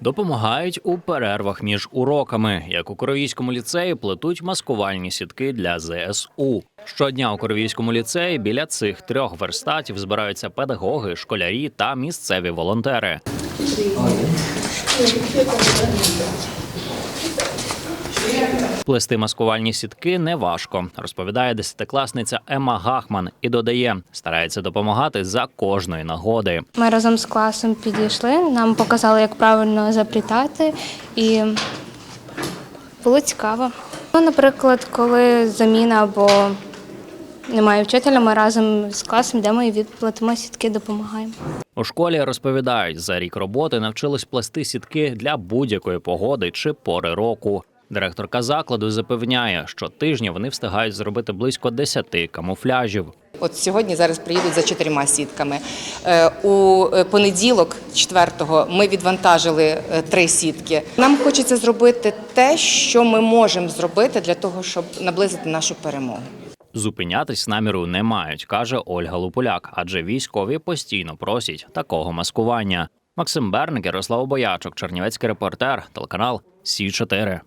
Допомагають у перервах між уроками, як у Коровійському ліцеї плетуть маскувальні сітки для ЗСУ. Щодня у Коровійському ліцеї біля цих трьох верстатів збираються педагоги, школярі та місцеві волонтери. Плести маскувальні сітки неважко, розповідає десятикласниця Ема Гахман і додає, старається допомагати за кожної нагоди. Ми разом з класом підійшли, нам показали, як правильно заплітати, і було цікаво. Ну, наприклад, коли заміна або немає вчителя, ми разом з класом йдемо і відплатимо сітки, допомагаємо. У школі розповідають, за рік роботи навчились плести сітки для будь-якої погоди чи пори року. Директорка закладу запевняє, що тижня вони встигають зробити близько 10 камуфляжів. От сьогодні зараз приїдуть за чотирма сітками. Е, У понеділок, 4-го, ми відвантажили е, три сітки. Нам хочеться зробити те, що ми можемо зробити для того, щоб наблизити нашу перемогу. Зупинятись наміру не мають, каже Ольга Луполяк, адже військові постійно просять такого маскування. Максим Берник, Ярослав Боячок, Чернівецький репортер, телеканал Сі 4